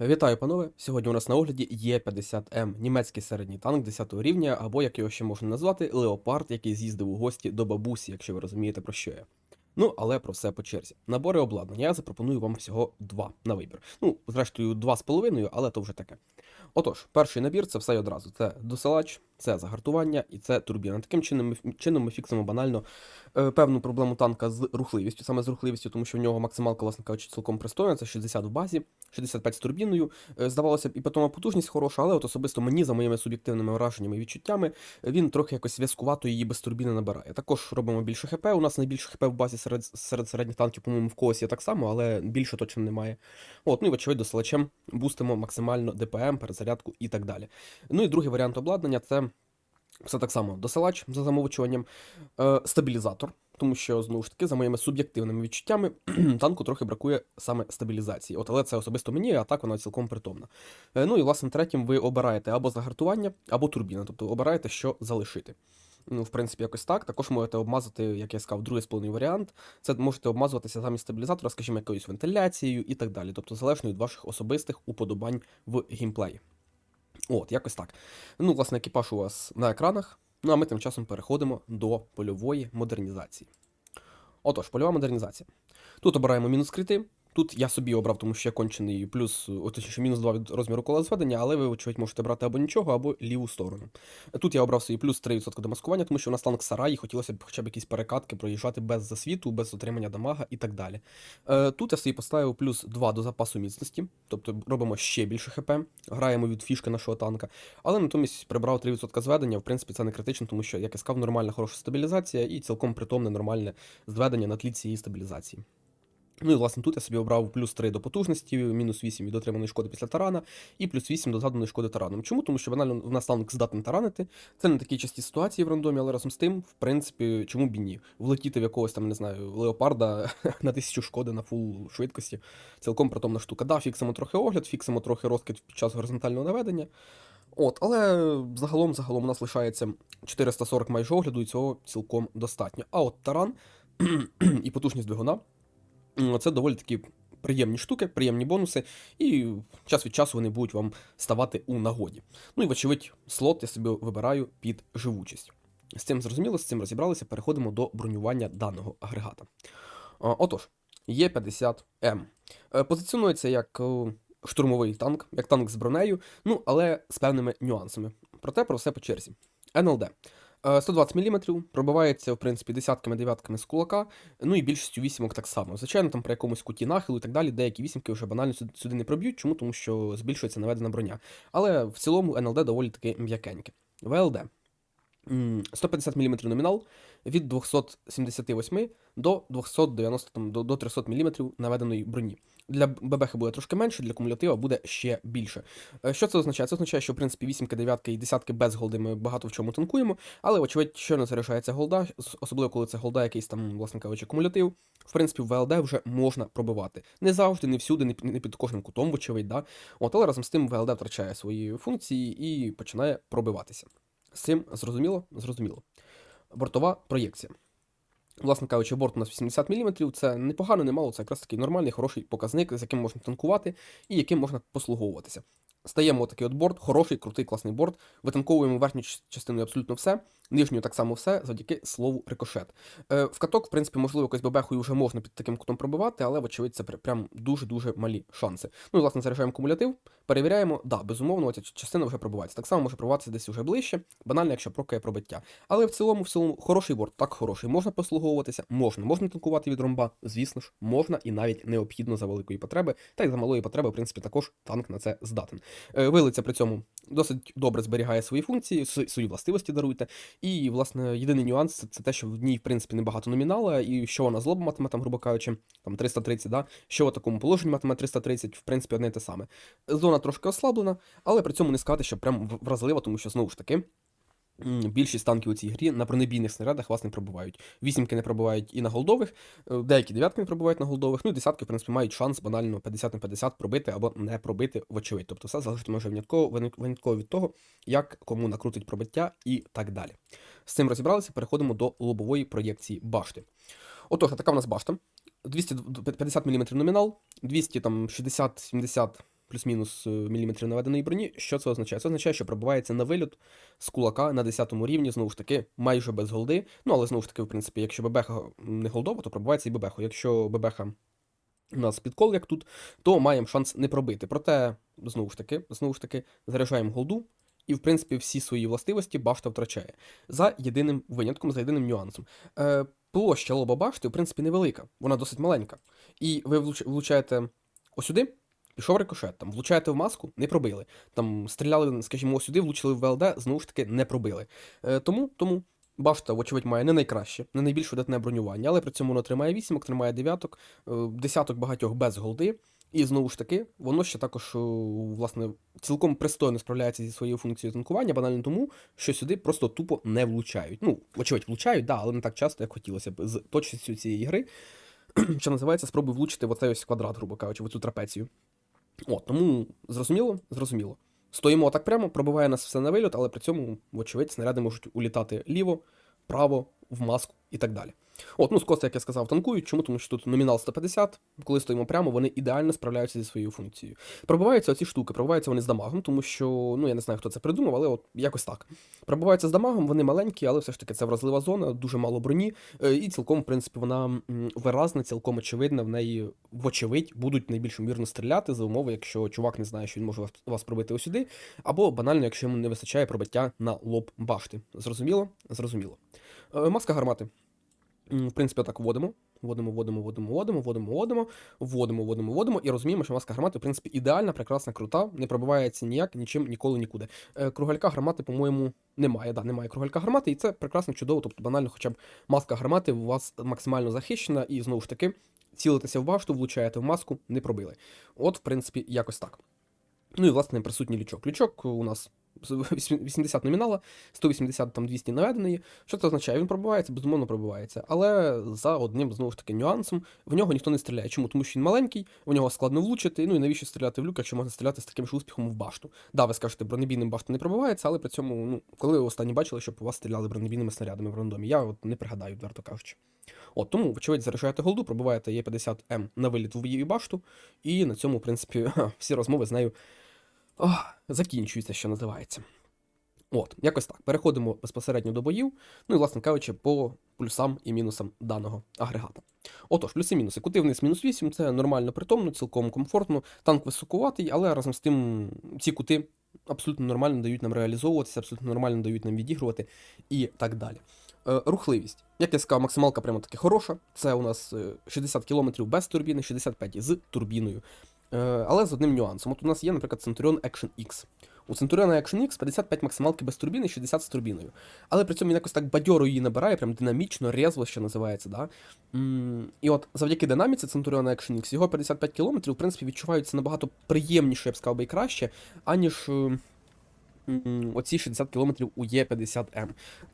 Вітаю, панове! Сьогодні у нас на огляді є 50 м німецький середній танк 10 рівня, або як його ще можна назвати, Леопард, який з'їздив у гості до бабусі, якщо ви розумієте про що я. Ну, але про все по черзі. Набори обладнання я запропоную вам всього два на вибір. Ну, зрештою, два з половиною, але то вже таке. Отож, перший набір це все одразу. Це досилач, це загартування і це турбіна. Таким чином ми, чином ми фіксимо банально е, певну проблему танка з рухливістю, саме з рухливістю, тому що в нього максималка, власне кажучи, цілком пристойна, це 60 в базі, 65 з турбіною. Е, здавалося б, і потім потужність хороша, але от особисто мені, за моїми суб'єктивними враженнями і відчуттями, він трохи якось зв'язкувато її без турбіни набирає. Також робимо більше ХП. У нас найбільше ХП в базі серед, серед середніх танків, по-моєму, в когось є так само, але більше точно немає. От, ну і вочевидь, досилачем бустимо максимально ДПМ, перезарядку і так далі. Ну і другий варіант обладнання це все так само досилач за замовчуванням, е, стабілізатор. Тому що, знову ж таки, за моїми суб'єктивними відчуттями, танку трохи бракує саме стабілізації. От, але це особисто мені, а так вона цілком притомна. Е, ну і власне третім ви обираєте або загартування, або турбіна, тобто обираєте, що залишити. Ну, в принципі, якось так. Також можете обмазати, як я сказав, другий сповний варіант. Це можете обмазуватися замість стабілізатора, скажімо, якоюсь вентиляцією і так далі. Тобто залежно від ваших особистих уподобань в геймплеї. От, якось так. Ну, власне, екіпаж у вас на екранах. Ну а ми тим часом переходимо до польової модернізації. Отож, польова модернізація. Тут обираємо мінус крити. Тут я собі обрав, тому що я кончений плюс, точніше, мінус 2 від розміру кола зведення, але ви, очевидь, можете брати або нічого, або ліву сторону. Тут я обрав собі плюс 3% демаскування, тому що у нас танк сарай, і хотілося б хоча б якісь перекатки проїжджати без засвіту, без отримання дамага і так далі. Е, Тут я собі поставив плюс 2 до запасу міцності, тобто робимо ще більше хп, граємо від фішки нашого танка, але натомість прибрав 3% зведення, в принципі, це не критично, тому що, як я сказав, нормальна хороша стабілізація і цілком притомне нормальне зведення на тлі цієї стабілізації. Ну і власне тут я собі обрав плюс 3 до потужності, мінус 8 від отриманої шкоди після тарана, і плюс 8 до заданої шкоди тараном. Чому? Тому що банально в нас танк здатний таранити. Це не такі часті ситуації в рандомі, але разом з тим, в принципі, чому б і ні? Влетіти в якогось там, не знаю, леопарда на тисячу шкоди на фул швидкості. Цілком притомна штука. Да, фіксимо трохи огляд, фіксимо трохи розкид під час горизонтального наведення. От, але загалом, загалом у нас лишається 440 майже огляду, і цього цілком достатньо. А от таран і потужність двигуна. М, Це доволі такі приємні штуки, приємні бонуси, і час від часу вони будуть вам ставати у нагоді. Ну і, вочевидь, слот я собі вибираю під живучість. З цим зрозуміло, з цим розібралися, переходимо до бронювання даного агрегата. Отож, Є50М. Е, Позиціонується як штурмовий танк, як танк з бронею, ну але з певними нюансами. Проте про все по черзі. НЛД. Е, 120 мм, пробивається, в принципі, десятками дев'ятками з кулака, ну і більшістю вісімок так само. Звичайно, там при якомусь куті нахилу і так далі, деякі вісімки вже банально сюди, не проб'ють. Чому? Тому що збільшується наведена броня. Але в цілому НЛД доволі таки м'якеньке. ВЛД. 150 мм номінал від 278 до 290 там, до 300 мм наведеної броні. Для ББХ буде трошки менше, для кумулятива буде ще більше. Е, Що це означає? Це означає, що в принципі вісімки, дев'ятки і десятки без голди ми багато в чому танкуємо, але, очевидь, що не заряджається голда, особливо коли це голда, якийсь там, власне кажучи, кумулятив. В принципі, в ВЛД вже можна пробивати. Не завжди, не всюди, не, під- кожним кутом, вочевидь, да? От, але разом з тим ВЛД втрачає свої функції і починає пробиватися. З цим зрозуміло? Зрозуміло. Бортова проєкція. Власне кажучи, борт у нас 80 мм, це непогано, немало, це якраз такий нормальний, хороший показник, з яким можна танкувати і яким можна послуговуватися. Стаємо такий от борт, хороший, крутий, класний борт. Витанковуємо верхню ч- частиною абсолютно все, нижню так само все, завдяки слову рикошет. Е, в каток, в принципі, можливо, якось бебехою вже можна під таким кутом пробивати, але, вочевидь, це пр- прям дуже-дуже малі шанси. Ну і власне заряджаємо кумулятив, перевіряємо, да, безумовно, ця частина вже пробивається. Так само може пробиватися десь вже ближче, банально, якщо прокає пробиття. Але в цілому, в цілому, хороший борт, так хороший. Можна послуговуватися, можна. Можна танкувати від ромба, звісно ж, можна і навіть необхідно за великої потреби. Та й за малої потреби, в принципі, також танк на це здатен. Е, Вилиця при цьому досить добре зберігає свої функції, свої властивості даруйте. І, власне, єдиний нюанс це, те, що в ній, в принципі, небагато номінала, і що вона злоба матиме, там, грубо кажучи, там 330, да? що в такому положенні матиме 330, в принципі, одне і те саме. Зона трошки ослаблена, але при цьому не сказати, що прям вразлива, тому що знову ж таки. Більшість танків у цій грі на бронебійних снарядах вас не пробувають. Вісімки не пробувають і на голдових, е, деякі дев'ятки не пробувають на голдових, ну і десятки, в принципі, мають шанс банально 50 на 50 пробити або не пробити, вочевидь. Тобто все залежатиме вже винятково, винятково від того, як кому накрутить пробиття і так далі. З цим розібралися, переходимо до лобової проєкції башти. Отож, така в нас башта. 250 мм номінал, 260-70 плюс-мінус е, міліметрів наведеної броні. Що це означає? Це означає, що пробивається на вильот з кулака на 10 рівні, знову ж таки, майже без голди. Ну, але знову ж таки, в принципі, якщо бебеха не голдова, то пробивається і бебеху. Якщо бебеха у нас підкол, як тут, то маємо шанс не пробити. Проте, знову ж таки, знову ж таки, заряджаємо голду, і, в принципі, всі свої властивості башта втрачає. За єдиним винятком, за єдиним нюансом. Е, площа лоба башти, в принципі, невелика, вона досить маленька. І ви влуч- влучаєте осюди, пішов рикошет, там, влучаєте в маску, не пробили. Там стріляли, скажімо, сюди, влучили в ВЛД, знову ж таки, не пробили. Е, тому, тому башта, вочевидь, має не найкраще, не найбільш видатне бронювання, але при цьому воно тримає вісімок, тримає дев'яток, е, десяток багатьох без голди. І знову ж таки, воно ще також, е, власне, цілком пристойно справляється зі своєю функцією танкування, банально тому, що сюди просто тупо не влучають. Ну, вочевидь, влучають, да, але не так часто, як хотілося б з точністю цієї гри, що називається, спробуй влучити в оцей ось квадрат, грубо кажучи, в цю трапецію. От, тому зрозуміло, зрозуміло. Стоїмо так прямо, пробиває нас все на вильот, але при цьому, вочевидь, снаряди можуть улітати ліво, право, в маску і так далі. От, ну, скоси, як я сказав, танкують. Чому? Тому що тут номінал 150, коли стоїмо прямо, вони ідеально справляються зі своєю функцією. Пробиваються оці штуки, пробиваються вони з дамагом, тому що, ну я не знаю, хто це придумав, але от якось так. Пробиваються з дамагом, вони маленькі, але все ж таки це вразлива зона, дуже мало броні, е, і цілком, в принципі, вона виразна, цілком очевидна, в неї, вочевидь, будуть найбільш ймовірно стріляти за умови, якщо чувак не знає, що він може вас, вас пробити осюди, або банально, якщо йому не вистачає пробиття на лоб башти. Зрозуміло? Зрозуміло. Е, Маска гармати. В принципі, так вводимо. Вводимо, вводимо, вводимо, вводимо, вводимо, вводимо, вводимо, вводимо, вводимо, і розуміємо, що маска гармати, в принципі, ідеальна, прекрасна, крута, не пробивається ніяк, нічим, ніколи, нікуди. Е, Кругалька гармати, по-моєму, немає. Да, немає кругалька гармати, і це прекрасно, чудово. Тобто, банально, хоча б маска гармати у вас максимально захищена, і знову ж таки, цілитеся в башту, влучаєте в маску, не пробили. От, в принципі, якось так. Ну і власне присутній лючок. Лючок у нас 80 номінала, 180 там 200 наведеної. Що це означає? Він пробивається, безумовно пробивається. Але за одним знову ж таки нюансом в нього ніхто не стріляє. Чому? Тому що він маленький, в нього складно влучити. Ну і навіщо стріляти в люк, якщо можна стріляти з таким ж успіхом в башту. Да, ви скажете, бронебійним башта не пробивається, але при цьому, ну, коли ви останні бачили, щоб у вас стріляли бронебійними снарядами в рандомі. Я от не пригадаю, відверто кажучи. От тому, вочевидь, заряджаєте голду, пробиваєте Є50М на виліт в її башту, і на цьому, в принципі, всі розмови з нею ох, закінчуються, що називається. От, якось так. Переходимо безпосередньо до боїв. Ну і, власне кажучи, по плюсам і мінусам даного агрегата. Отож, плюси-мінуси. Кути вниз мінус 8 це нормально притомно, цілком комфортно. Танк високуватий, але разом з тим ці кути абсолютно нормально дають нам реалізовуватися, абсолютно нормально дають нам відігрувати і так далі. Е, рухливість. Як я сказав, максималка прямо таки хороша. Це у нас е, 60 км без турбіни, 65 з турбіною. Е, але з одним нюансом. От у нас є, наприклад, Centurion Action X. У Centurion Action X 55 максималки без турбіни, 60 з турбіною. Але при цьому він якось так бадьоро її набирає, прям динамічно, резво, що називається. Да? І от завдяки динаміці Centurion Action X його 55 км, в принципі, відчуваються набагато приємніше, я б сказав би, і краще, аніж. Оці 60 км у Є50М.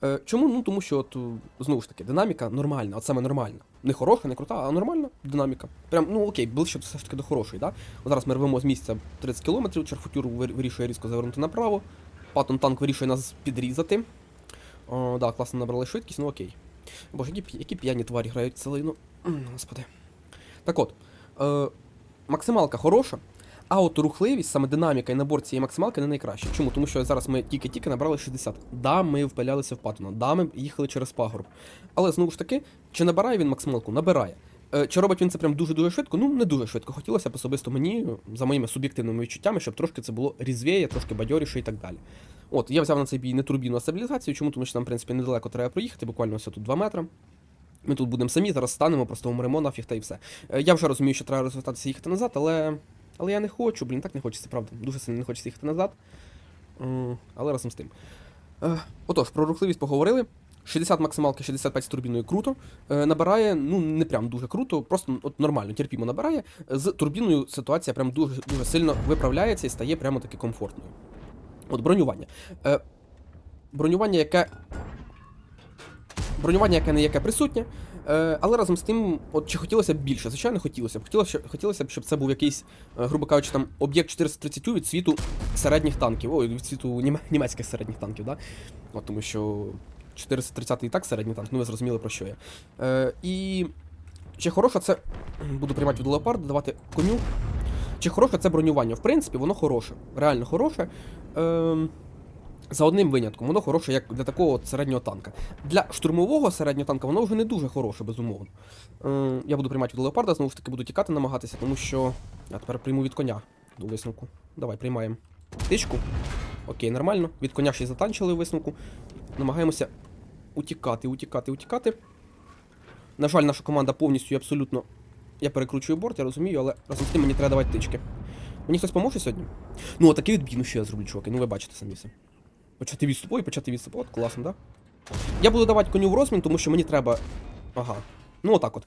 Е, чому? Ну тому що от, е, знову ж таки динаміка нормальна, от саме нормальна. Не хороша, не крута, а нормальна динаміка. Прям, ну окей, ближче все ж таки до хорошої, да? От зараз ми рвемо з місця 30 км, Черфутюр вирішує різко завернути направо. Паттон танк вирішує нас підрізати. О, да, класно набрали швидкість, ну окей. Боже, які, які п'яні тварі грають целину. Господи. Так от, е, максималка хороша, а рухливість, саме динаміка і набор цієї максималки не найкраще. Чому? Тому що зараз ми тільки-тільки набрали 60. Да, ми впилялися в патона, да, ми їхали через пагорб. Але знову ж таки, чи набирає він максималку? Набирає. Е, Чи робить він це прям дуже-дуже швидко? Ну, не дуже швидко. Хотілося б особисто мені, за моїми суб'єктивними відчуттями, щоб трошки це було різвіє, трошки бадьоріше і так далі. От, я взяв на цей бій не турбіну, а стабілізацію, чому? Тому що нам, в принципі, недалеко треба проїхати, буквально ось тут 2 метри. Ми тут будемо самі, зараз станемо, просто умремо нафіг та і все. Е, Я вже розумію, що треба розвертатися і їхати назад, але. Але я не хочу, блін, так не хочеться, правда. Дуже сильно не хочеться їхати назад. Але разом з тим. Е, Отож, про рухливість поговорили. 60 максималки, 65 з турбіною круто. Е, набирає, ну не прям дуже круто, просто от нормально, терпімо набирає. З турбіною ситуація прям дуже дуже сильно виправляється і стає прямо таки комфортною. От бронювання. Е, бронювання, яке. Бронювання, яке не яке присутнє. Е, але разом з тим, от чи хотілося б більше? Звичайно, хотілося б. Хотілося, хотілося б, щоб це був якийсь, е, грубо кажучи, там об'єкт 430 від світу середніх танків. Ой, від світу німецьких середніх танків, да? От тому що 430 і так середній танк, ну ви зрозуміли про що я. Е, і чи хороша це. Буду приймати від леопарда, давати коню. Чи хороше це бронювання? В принципі, воно хороше. Реально хороше. Ем, за одним винятком, воно хороше як для такого середнього танка. Для штурмового середнього танка воно вже не дуже хороше, безумовно. Ем, я буду приймати від леопарда, знову ж таки буду тікати намагатися, тому що. Я тепер прийму від коня у висновку. Давай, приймаємо. Тичку. Окей, нормально. Від коня ще й затанчили висновку. Намагаємося утікати, утікати, утікати. На жаль, наша команда повністю і абсолютно. Я перекручую борт, я розумію, але разом з тим мені треба давати тички. Мені хтось поможе сьогодні? Ну, отакий відбій, що я зроблю, чуваки, ну ви бачите самі все. Почати відступ, ой, почати відступ, от класно, да? Я буду давати коню в розмін, тому що мені треба. Ага. Ну отак от.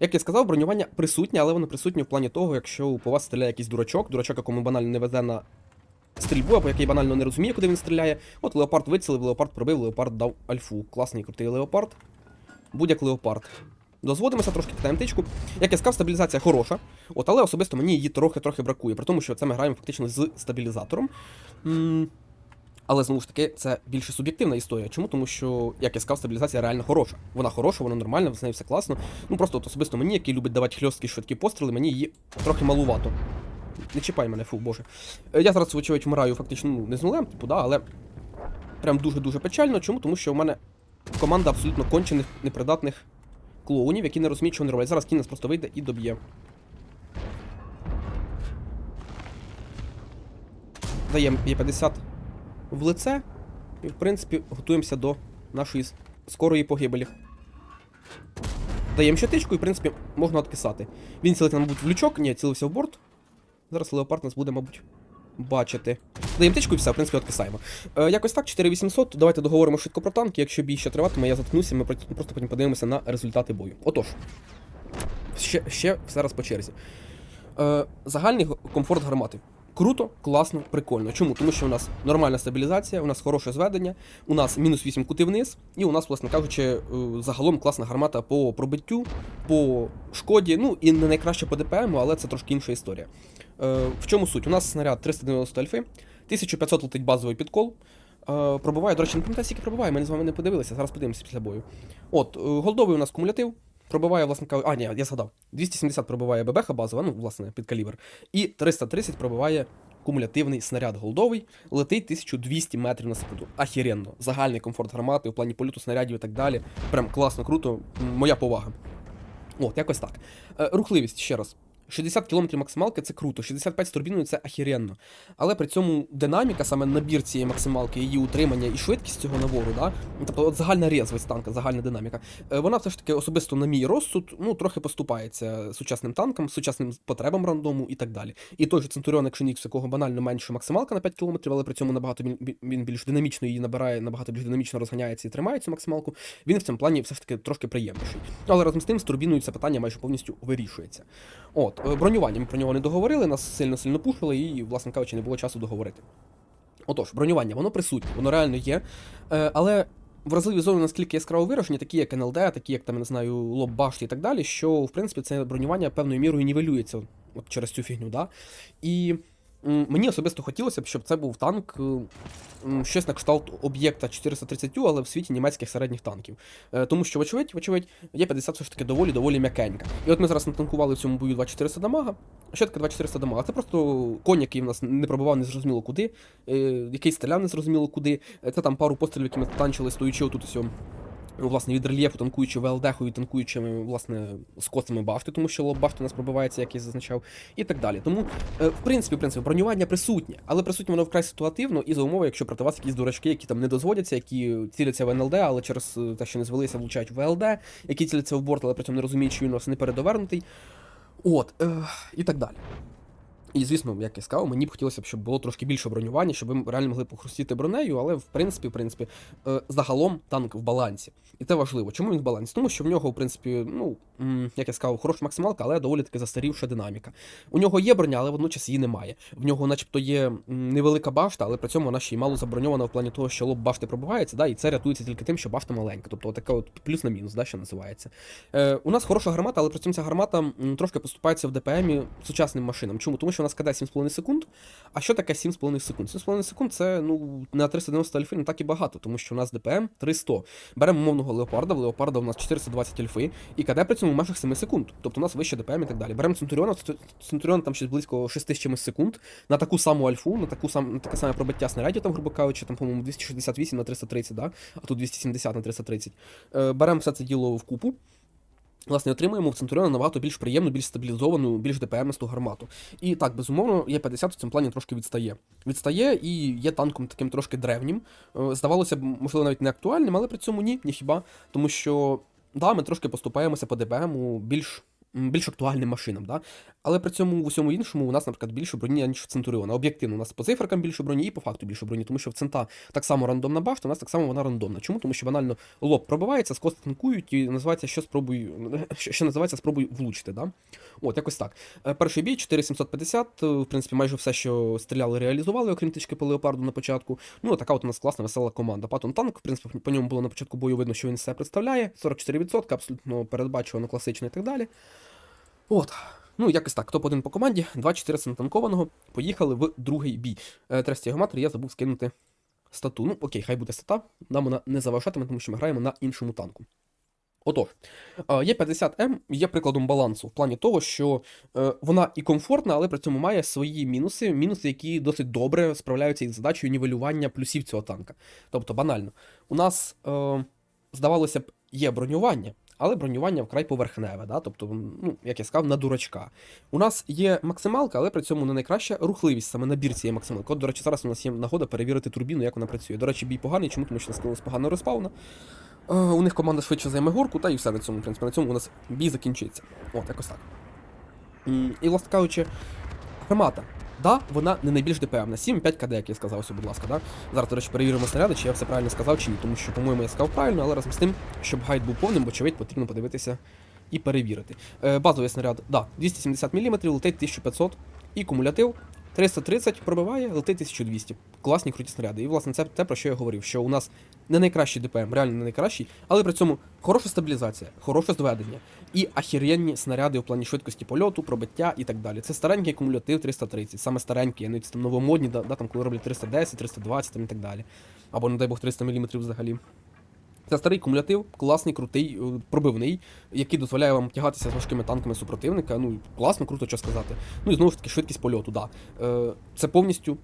Як я сказав, бронювання присутнє, але воно присутнє в плані того, якщо по вас стріляє якийсь дурачок, дурачок, якому банально не везе на стрільбу, або який банально не розуміє, куди він стріляє. От леопард вицілив, леопард пробив, леопард дав альфу. Класний крутий леопард. Будь-як леопард. Дозводимося трошки кидаємо. Як я сказав, стабілізація хороша. От, але особисто мені її трохи-трохи бракує, при тому, що це ми граємо фактично з стабілізатором. Але знову ж таки, це більше суб'єктивна історія. Чому? Тому що, як я сказав, стабілізація реально хороша. Вона хороша, вона нормальна, з нею все класно. Ну просто от особисто мені, який любить давати хльосткі швидкі постріли, мені її трохи малувато. Не чіпай мене, фу, боже. Е, Я зараз, вочевидь, вмираю фактично ну, не з нулем, типу, да, але прям дуже-дуже печально. Чому? Тому що в мене команда абсолютно кончених, непридатних клоунів, які не розуміють, що вони роблять. Зараз кінець просто вийде і доб'є. Даємо є 50 в лице. І, в принципі, готуємося до нашої скорої погибелі. Даємо ще тичку і, в принципі, можна откисати. Він цілиться, мабуть, в лючок, ні, цілився в борт. Зараз леопард нас буде, мабуть, бачити. Даємо тичку і все, в принципі, откисаємо. Е, якось так, 4800. Давайте договоримо швидко про танки. Якщо бій ще триватиме, я заткнуся, ми просто потім подивимося на результати бою. Отож, ще, ще все по черзі. Е, загальний комфорт гармати. Круто, класно, прикольно. Чому? Тому що у нас нормальна стабілізація, у нас хороше зведення, у нас мінус 8 кути вниз, і у нас, власне кажучи, е, загалом класна гармата по пробиттю, по шкоді, ну і не найкраще по ДПМ, але це трошки інша історія. Е, в чому суть? У нас снаряд 390 альфи, 1500 летить базовий підкол. Е, пробиває, до речі, не пам'ятаю, скільки пробиває, ми з вами не подивилися, зараз подивимося після бою. От, голдовий у нас кумулятив. Пробиває, власне кажучи, а, ні, я згадав. 270 пробиває ББХ базова, ну, власне, під калібр. І 330 пробиває кумулятивний снаряд голдовий, летить 1200 метрів на секунду. Ахіренно. Загальний комфорт гармати у плані польоту снарядів і так далі. Прям класно, круто. Моя повага. От, якось так. Е, рухливість ще раз. 60 км максималки це круто, 65 з турбіною це ахіренно. Але при цьому динаміка, саме набір цієї максималки, її утримання і швидкість цього набору, да? тобто от загальна резвість танка, загальна динаміка, е, вона все ж таки особисто на мій розсуд ну, трохи поступається сучасним танкам, сучасним потребам рандому і так далі. І той же Центуріон X, у якого банально менша максималка на 5 км, але при цьому набагато він, більш динамічно її набирає, набагато більш динамічно розганяється і тримає цю максималку. Він в цьому плані все ж таки трошки приємніший. Але разом з тим з турбіною це питання майже повністю вирішується. От, бронювання ми про нього не договорили, нас сильно-сильно пушили, і, власне кажучи, не було часу договорити. Отож, бронювання, воно присутнє, воно реально є. Е, але вразливі зони наскільки яскраво виражені, такі як НЛД, такі як там, я не знаю, лоб башти і так далі, що в принципі це бронювання певною мірою нівелюється от через цю фігню. Да? І мені особисто хотілося б, щоб це був танк, е, щось на кшталт об'єкта 430, але в світі німецьких середніх танків. Е, тому що, вочевидь, вочевидь, є 50 все ж таки доволі доволі м'якенька. І от ми зараз натанкували в цьому бою 2400 дамага. Що таке 2400 дамага? Це просто конь, який в нас не пробивав незрозуміло куди, е, який стріляв незрозуміло куди. Це там пару пострілів, які ми танчили, стоючи отут ось. Ну, Власне, від рельєфу, танкуючи ВЛД-ху і танкуючи, власне, з коцами бафти, тому що лоб бафти у нас пробивається, як я зазначав, і так далі. Тому, е, в принципі, в принципі, бронювання присутнє, але присутнє воно вкрай ситуативно і за умови, якщо проти вас якісь дурачки, які там не дозводяться, які ціляться в НЛД, але через е, те, що не звелися, влучають в ВЛД, які ціляться в борт, але при цьому не розуміють, що він у нас не передовернутий. От, е, і так далі. І, звісно, як я сказав, мені б хотілося б, щоб було трошки більше бронювання, щоб ви реально могли похрустіти бронею, але в принципі, в принципі, е, загалом танк в балансі. І це важливо. Чому він в балансі? Тому що в нього, в принципі, ну, як я сказав, хороша максималка, але доволі таки застарівша динаміка. У нього є броня, але водночас її немає. В нього, начебто, є невелика башта, але при цьому вона ще й мало заброньована в плані того, що лоб башти пробивається, да, і це рятується тільки тим, що башта маленька. Тобто така от плюс на мінус, да, що називається. Е, у нас хороша гармата, але при цьому ця гармата трошки поступається в ДПМі сучасним машинам. Чому? Тому що у нас КД 7,5 секунд. А що таке 7,5 секунд? 7,5 секунд це ну на 390 альфи не так і багато, тому що у нас ДПМ 300. Беремо мовного леопарда, в леопарда у нас 420 альфи, і КД при цьому в межах 7 секунд. Тобто у нас вище ДПМ і так далі. Беремо Центуріона, Центуріон там щось близько 6 чимось секунд. На таку саму альфу, на таку сам, на таке саме пробиття снарядів, там, грубо кажучи, там, по-моєму, 268 на 330, да? а тут 270 на 330. Е, беремо все це діло в купу. Власне, отримуємо в Центуріона набагато більш приємну, більш стабілізовану, більш ДПМисту гармату. І так, безумовно, Є50 в цьому плані трошки відстає. Відстає і є танком таким трошки древнім. Е, Здавалося б, можливо, навіть не актуальним, але при цьому ні, ні хіба. Тому що, да, ми трошки поступаємося по ДПМу більш. Більш актуальним машинам, да? але при цьому в усьому іншому у нас, наприклад, більше броні, ніж в Центуріона. Об'єктивно, у нас по цифрикам більше броні і по факту більше броні, тому що в Цента так само рандомна башта, у нас так само вона рандомна. Чому? Тому що банально лоб пробивається, скос танкують і називається що спробуй, що називається спробуй влучити. Да? От, якось так. Е, Перший бій 4750, е, в принципі, майже все, що стріляли, реалізували, окрім тички по леопарду на початку. Ну, така от у нас класна, весела команда. Патон танк, в принципі, по ньому було на початку бою видно, що він себе представляє. 44%, абсолютно передбачувано, класично і так далі. От. Ну, якось так. Топ-1 по команді, 2-4 натанкованого. Поїхали в другий бій. Е, Тресті геометрії я забув скинути стату. Ну, окей, хай буде стата. Нам вона не заважатиме, тому що ми граємо на іншому танку. Отож, е, є 50М, є прикладом балансу в плані того, що е, вона і комфортна, але при цьому має свої мінуси, мінуси, які досить добре справляються із задачею нівелювання плюсів цього танка. Тобто, банально, у нас, здавалося б, є бронювання, але бронювання вкрай поверхневе, да? тобто, ну, як я сказав, на дурачка. У нас є максималка, але при цьому не найкраща рухливість саме набір цієї максималки. От, до речі, зараз у нас є нагода перевірити турбіну, як вона працює. До речі, бій поганий, чому? Тому що скинулось погано респауна. Е, У них команда швидше займе горку, та і все на цьому, в принципі, на цьому у нас бій закінчиться. От, якось так. І, власне кажучи, гармата. Да, вона не найбільш ДПМна. 7-5 КД, як я сказав, ось, будь ласка, да? Зараз, до речі, перевіримо снаряди, чи я все правильно сказав, чи ні, тому що, по-моєму, я сказав правильно, але разом з тим, щоб гайд був повним, вочевидь, потрібно подивитися і перевірити. Е, базовий снаряд, да, 270 мм, летить 1500 і кумулятив 330 пробиває, летить 1200. Класні круті снаряди. І, власне, це те, про що я говорив, що у нас не найкращий ДПМ, реально не найкращий, але при цьому хороша стабілізація, хороше зведення і ахіренні снаряди у плані швидкості польоту, пробиття і так далі. Це старенький акумулятив 330, саме старенький, а не там новомодні, да, да, там, коли роблять 310, 320 там, і так далі. Або, не дай Бог, 300 мм взагалі. Це старий кумулятив, класний, крутий, е, пробивний, який дозволяє вам тягатися з важкими танками супротивника. Ну, класно, круто, що сказати. Ну і знову ж таки, швидкість польоту, да. Е, Це повністю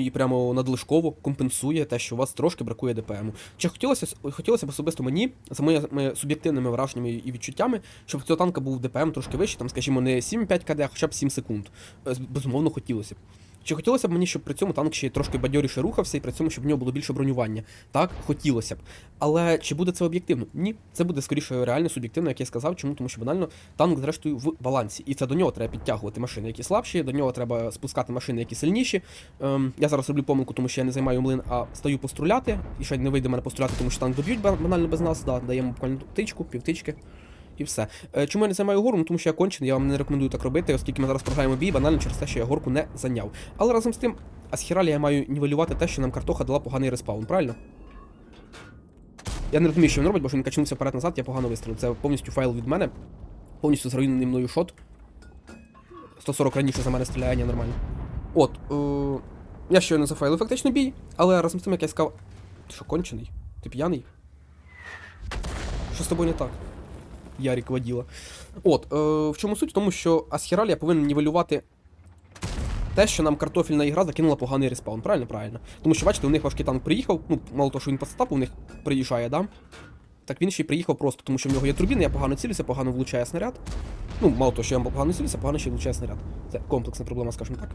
і прямо надлишково компенсує те, що у вас трошки бракує ДПМу. Чи хотілося, хотілося б особисто мені, за моїми суб'єктивними враженнями і відчуттями, щоб цього танка був ДПМ трошки вищий, там, скажімо, не 7,5 КД, а хоча б 7 секунд. Е, Безумовно, хотілося б. Чи хотілося б мені, щоб при цьому танк ще трошки бадьоріше рухався, і при цьому, щоб в нього було більше бронювання? Так, хотілося б. Але чи буде це об'єктивно? Ні, це буде скоріше реально суб'єктивно, як я сказав. Чому? Тому що банально танк, зрештою, в балансі. І це до нього треба підтягувати машини, які слабші, до нього треба спускати машини, які сильніші. Ем, я зараз роблю помилку, тому що я не займаю млин, а стою поструляти. І ще не вийде мене поструляти, тому що танк доб'ють банально без нас. Да, даємо буквально тичку, півтички. І все. Е, Чому я не займаю гору? Ну тому що я кончений, я вам не рекомендую так робити, оскільки ми зараз програємо бій, банально через те, що я горку не зайняв. Але разом з тим, а з хіралі я маю нівелювати те, що нам картоха дала поганий респаун, правильно? Я не розумію, що він робить, бо що він качнувся вперед-назад, я погано вистрілив. Це повністю файл від мене. Повністю зруйнений мною шот. 140 раніше за мене стріляє, нормально. От, е- я щойно зафайлив фактично бій, але разом з тим, як я сказав. Ти що, кончений? Ти п'яний? Що з тобою не так? Ярік воділа. От, е, в чому суть? В тому, що Асхіралія повинен нівелювати те, що нам картофільна ігра закинула поганий респаун. Правильно? Правильно. Тому що, бачите, у них важкий танк приїхав, ну, мало того, що він по стапу у них приїжджає, да? Так він ще й приїхав просто, тому що в нього є турбіни, я погано цілюся, погано влучає снаряд. Ну, мало того, що я погано цілюся, погано ще влучає снаряд. Це комплексна проблема, скажімо так.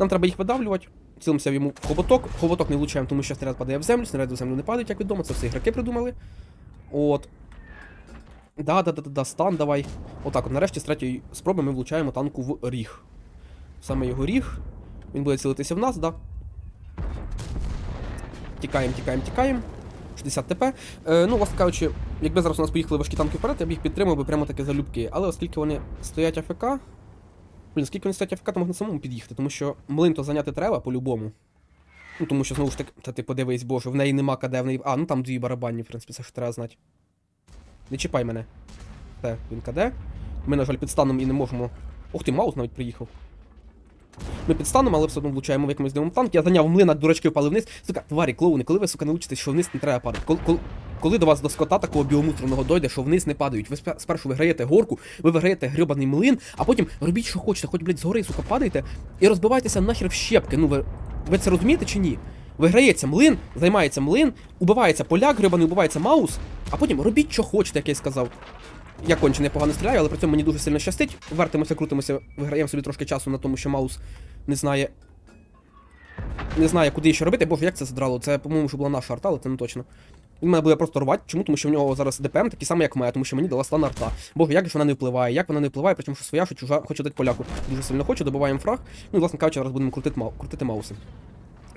Нам треба їх видавлювати. Цілимося в йому в хоботок. Хоботок не влучаємо, тому що снаряд падає в землю, снаряди в землю не падають, як відомо, це все ігроки придумали. От. Да, да, да, да, да, стан давай. Отак, от нарешті з третьої спроби ми влучаємо танку в ріг. Саме його ріг. Він буде цілитися в нас, да. Тікаємо, тікаємо, тікаємо. 60 ТП. Е, ну, власне кажучи, якби зараз у нас поїхали важкі танки вперед, я б їх підтримав би прямо таки залюбки. Але оскільки вони стоять АФК. Блін, скільки вони стоять АФК, то можна самому під'їхати, тому що млин то зайняти треба по-любому. Ну, тому що, знову ж таки, та ти подивись, боже, в неї нема КД, в неї. А, ну там дві барабанні, в принципі, це ж треба знати. Не чіпай мене. Все, він КД. Ми, на жаль, під станом і не можемо. Ух ти, Маус навіть приїхав. Ми підстанемо, але все одно влучаємо в якомусь дивному танк. Я зайняв млина, дурачки впали вниз. Сука, тварі, клоуни, коли ви, сука, научитесь, що вниз не треба падати? Коли, коли, коли до вас до скота такого біомусорного дойде, що вниз не падають. Ви спе- спершу виграєте горку, ви виграєте грьобаний млин, а потім робіть, що хочете, хоч, блядь, згори, сука, падайте і розбивайтеся нахер в щепки. Ну ви, ви це розумієте чи ні? Виграється млин, займається млин, убивається поляк, грибаний, убивається маус, а потім робіть, що хочете, як я й сказав. Я конче непогано стріляю, але при цьому мені дуже сильно щастить. Вертимося, крутимося, виграємо собі трошки часу на тому, що маус не знає. Не знає, куди ще робити. Боже, як це задрало? Це, по-моєму, була наша арта, але це не точно. Він мене буде просто рвати. Чому? Тому що в нього зараз ДПМ такий самий, як мене, тому що мені дала стан арта. Боже, як же вона не впливає, як вона не впливає, причому що своя, що чужа, хочу дати поляку. Дуже сильно хочу, добиваємо фраг. Ну і власне кажучи, зараз будемо крутити, крутити мауси.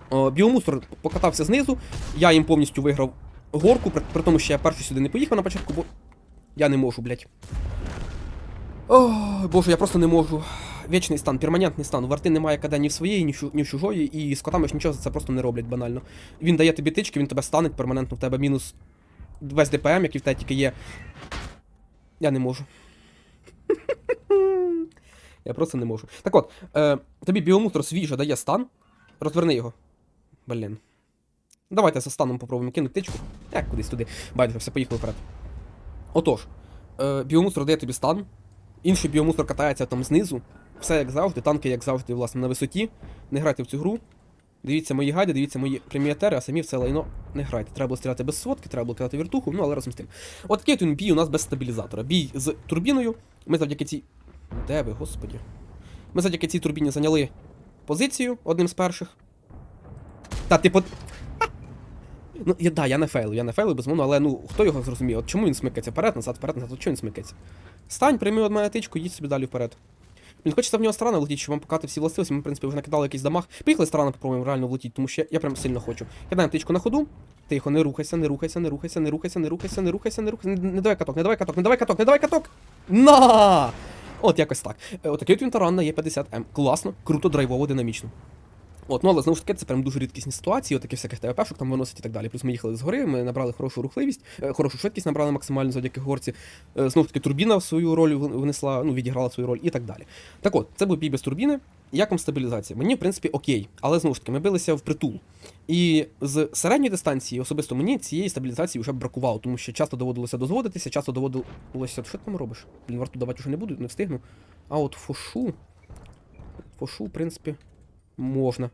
О, біомусор покатався знизу, я їм повністю виграв горку, при, при тому, що я перший сюди не поїхав на початку, бо я не можу, блядь. Ой, боже, я просто не можу. Вічний стан, перманентний стан. У варти немає КД ні в своєї, ні в, ні в чужої, і з котами ж нічого за це просто не роблять банально. Він дає тобі тички, він тебе станеть перманентно, в тебе мінус весь ДПМ, який в тебе тільки є. Я не можу. Я просто не можу. Так от, е, тобі біомутр свіже дає стан. Розверни його. Блін. Давайте за станом попробуємо кинути тичку. Як кудись туди. Байдуже, все, поїхали вперед. Отож, е, біомусор дає тобі стан, інший біомусор катається там знизу. Все як завжди, танки, як завжди, власне, на висоті. Не грайте в цю гру. Дивіться мої гайди, дивіться мої преміатери, а самі в це лайно не грайте. Треба було стріляти без сводки, треба було кидати віртуху, ну але разом з тим. От такий він бій у нас без стабілізатора. Бій з турбіною. Ми завдяки цій. Де ви, господі? Ми завдяки цій турбіні зайняли позицію одним з перших. Та, типу. Ну, я, да, я не фейлив, я не фейлив, безумовно, але ну хто його зрозумів? От чому він смикається? Вперед, назад, вперед, назад, чому він смикається? Стань, прийми від мене тичку, їдь собі далі вперед. Він хочеться в нього старана влетіти, щоб вам покати всі властивості, ми, в принципі, вже накидали якийсь дамаг. Поїхали старана, попробуємо реально влетіти, тому що я, я прям сильно хочу. Кидаємо тичку на ходу. Тихо, не рухайся, не рухайся, не рухайся, не рухайся, не рухайся, не рухайся, не рухайся. Не, не давай каток, не давай каток, не давай каток, не давай каток. На! От якось так. Е, Отакий от він таран на Е50М. Класно, круто, драйвово, динамічно. От, ну але знову ж таки, це прям дуже рідкісні ситуації, отаких всяких ТВПшок там виносять і так далі. Плюс ми їхали згори, ми набрали хорошу рухливість, е, хорошу швидкість набрали максимально завдяки горці. Е, Знову ж таки, турбіна свою роль внесла, ну, відіграла свою роль і так далі. Так от, це був бій без турбіни. Як вам стабілізація? Мені, в принципі, окей, але знову ж таки, ми билися в притул. І з середньої дистанції, особисто мені, цієї стабілізації вже бракувало, тому що часто доводилося дозводитися, часто доводилося. Що ти там робиш? Блін, варту давати вже не буду, не встигну. А от фошу. Фошу, в принципі, можна.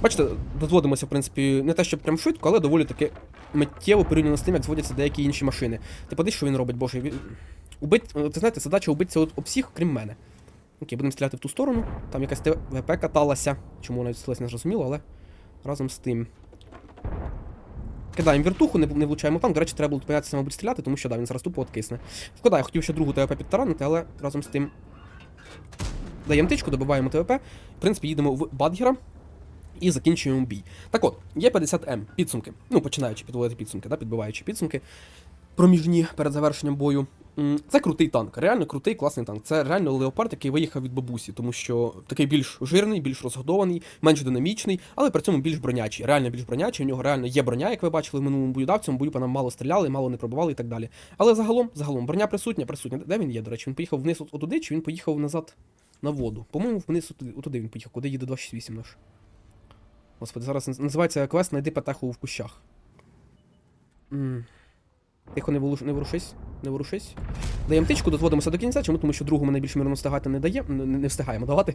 Бачите, дозводимося, в принципі, не те, щоб прям швидко, але доволі таки миттєво порівняно з тим, як зводяться деякі інші машини. Ти подивись, що він робить, боже. Убить... Ти знаєте, задача убитися об всіх, крім мене. Окей, будемо стріляти в ту сторону. Там якась ТВП каталася. Чому вона відсилась, не зрозуміло, але разом з тим. Кидаємо віртуху, не, не влучаємо танк. До речі, треба було боятися, мабуть, стріляти, тому що да, він зараз тупо откисне. Шкода, я хотів ще другу ТВП підтаранити, але разом з тим. Даємо тичку, добиваємо ТВП. В принципі, їдемо в Бадгера і закінчуємо бій. Так от, є 50М, підсумки. Ну, починаючи підводити підсумки, да, підбиваючи підсумки. Проміжні перед завершенням бою. Це крутий танк, реально крутий, класний танк. Це реально леопард, який виїхав від бабусі, тому що такий більш жирний, більш розгодований, менш динамічний, але при цьому більш бронячий. Реально більш бронячий. У нього реально є броня, як ви бачили в минулому бою. Да, в цьому бою по нам мало стріляли, мало не пробували і так далі. Але загалом, загалом, броня присутня, присутня. Де він є, до речі? Він поїхав вниз от- отуди, чи він поїхав назад на воду? По-моєму, вниз отуди, він поїхав, куди їде 268 наш. Господи, зараз називається квест Найди петеху в кущах. М. Тихо, не, волуш... не ворушись, не ворушись. Даємо тичку, дозводимося до кінця, чому? Тому що другу ми найбільш мирно встигати не дає, не, не встигаємо давати.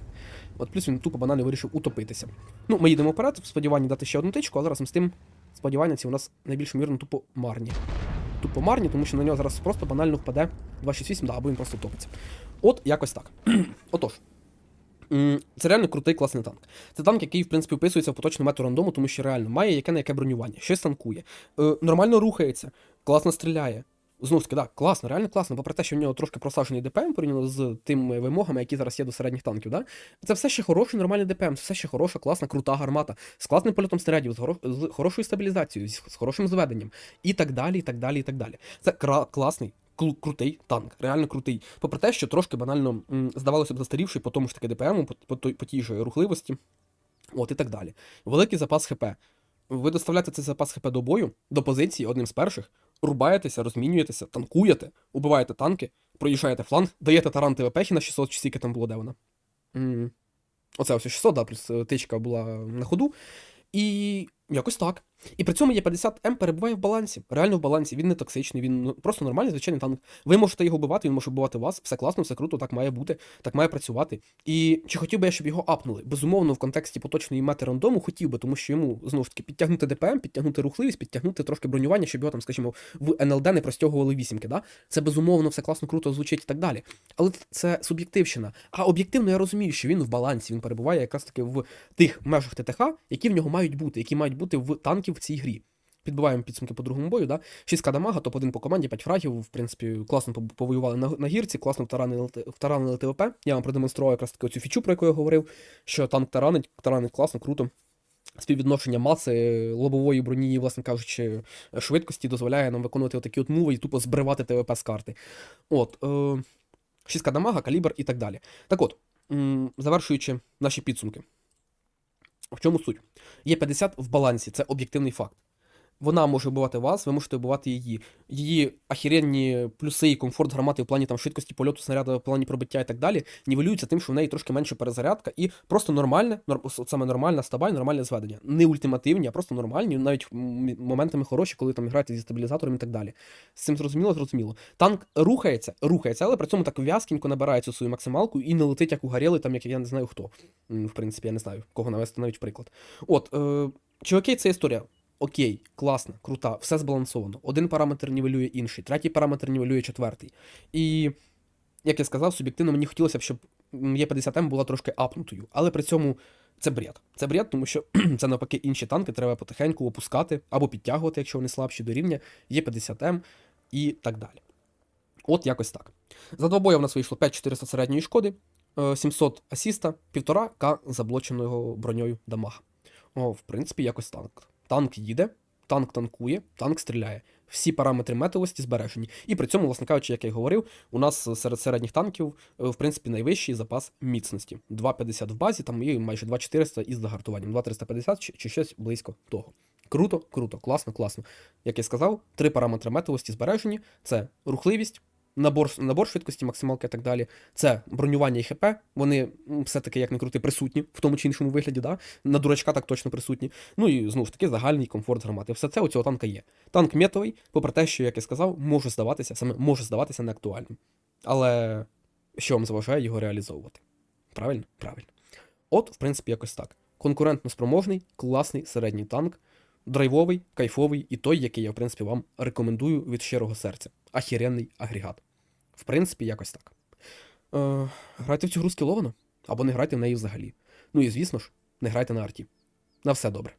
От плюс він тупо банально вирішив утопитися. Ну, ми їдемо вперед, в сподіванні дати ще одну тичку, але разом з тим сподівання ці у нас найбільш мирно тупо марні. Тупо марні, тому що на нього зараз просто банально впаде 268, да, або він просто втопиться. От якось так. Отож. Це реально крутий класний танк. Це танк, який, в принципі, вписується в поточну мету рандому, тому що реально має яке на яке бронювання, щось танкує, е, нормально рухається, класно стріляє. Знову ж таки, да, класно, реально класно, попри те, що в нього трошки просаджений ДПМ порівняно з тими вимогами, які зараз є до середніх танків. Да? Це все ще хороший нормальний ДПМ, це все ще хороша, класна, крута гармата, з класним польотом снарядів, з, горо... з хорошою стабілізацією, з, хорошим зведенням, і так далі, і так далі, і так далі. Це кра... класний, крутий танк, реально крутий. Попри те, що трошки банально здавалося б застарівший по тому ж таки ДПМу, по, по, по тій же рухливості, от і так далі. Великий запас ХП. Ви доставляєте цей запас ХП до бою, до позиції одним з перших, рубаєтеся, розмінюєтеся, танкуєте, убиваєте танки, проїжджаєте фланг, даєте таран ТВП на 600 чи скільки там було де вона. Оце ось 600, да, плюс е, тичка була на ходу. І якось так. І при цьому є 50М перебуває в балансі. Реально в балансі. Він не токсичний, він ну, просто нормальний, звичайний танк. Ви можете його вбивати, він може вбивати вас. Все класно, все круто, так має бути, так має працювати. І чи хотів би я, щоб його апнули? Безумовно, в контексті поточної мети рандому хотів би, тому що йому знову ж таки підтягнути ДПМ, підтягнути рухливість, підтягнути трошки бронювання, щоб його там, скажімо, в НЛД не простягували вісімки. Да? Це безумовно все класно, круто звучить і так далі. Але це суб'єктивщина. А об'єктивно я розумію, що він в балансі, він перебуває якраз таки в тих межах ТТХ, які в нього мають бути, які мають бути в танків в цій грі. Підбиваємо підсумки по другому бою, да? 6 дамага, топ-1 по команді, 5 фрагів, в принципі, класно повоювали на, на гірці, класно втаранили, Т- втаранили ТВП. Я вам продемонстрував якраз таки цю фічу, про яку я говорив, що танк таранить, таранить класно, круто. Співвідношення маси, лобової броні, власне кажучи, швидкості дозволяє нам виконувати отакі от муви і тупо збривати ТВП з карти. От, е, 6 дамага, калібр і так далі. Так от, завершуючи наші підсумки. В чому суть? Є 50 в балансі, це об'єктивний факт. Вона може вбивати вас, ви можете вбивати її. Її ахіренні плюси і комфорт гармати в плані там швидкості польоту снаряду, в плані пробиття і так далі, нівелюються тим, що в неї трошки менша перезарядка, і просто нормальне, нор- саме нормальна стабай, нормальне зведення. Не ультимативні, а просто нормальні, навіть моментами хороші, коли там граєте зі стабілізатором і так далі. З цим зрозуміло, зрозуміло. Танк рухається, рухається, але при цьому так в'язкінько набирає цю свою максималку і не летить, як угорєлий, там, як я не знаю хто. В принципі, я не знаю, кого навести навіть приклад. От, е, окей, це історія? Окей, класна, крута, все збалансовано. Один параметр нівелює інший, третій параметр нівелює четвертий. І, як я сказав, суб'єктивно мені хотілося б, щоб Є50М була трошки апнутою, але при цьому це бред. Це бред, тому що це навпаки інші танки треба потихеньку опускати або підтягувати, якщо вони слабші до рівня, Є50М і так далі. От якось так. За два бої в нас вийшло 5400 середньої шкоди, е, 700 асіста, 1,5к заблоченого броньою дамага. О, в принципі, якось танк. Танк їде, танк танкує, танк стріляє. Всі параметри метовості збережені. І при цьому, власне кажучи, як я й говорив, у нас серед середніх танків, е, в принципі, найвищий запас міцності. 2,50 в базі, там і майже 2,400 із загартуванням. 2,350 чи, чи щось близько того. Круто, круто, класно, класно. Як я сказав, три параметри метовості збережені: це рухливість, набор, набор швидкості, максималка і так далі. Це бронювання і ХП. Вони все-таки, як не крути, присутні в тому чи іншому вигляді, да? на дурачка так точно присутні. Ну і знову ж таки загальний комфорт гармати. Все це у цього танка є. Танк метовий, попри те, що, як я сказав, може здаватися, саме може здаватися неактуальним. Але що вам заважає його реалізовувати? Правильно? Правильно. От, в принципі, якось так. Конкурентно спроможний, класний середній танк, драйвовий, кайфовий і той, який я, в принципі, вам рекомендую від щирого серця. Ахіренний агрегат. В принципі, якось так. Е, грайте в цю гру скіловано, або не грайте в неї взагалі. Ну і звісно ж, не грайте на арті. На все добре.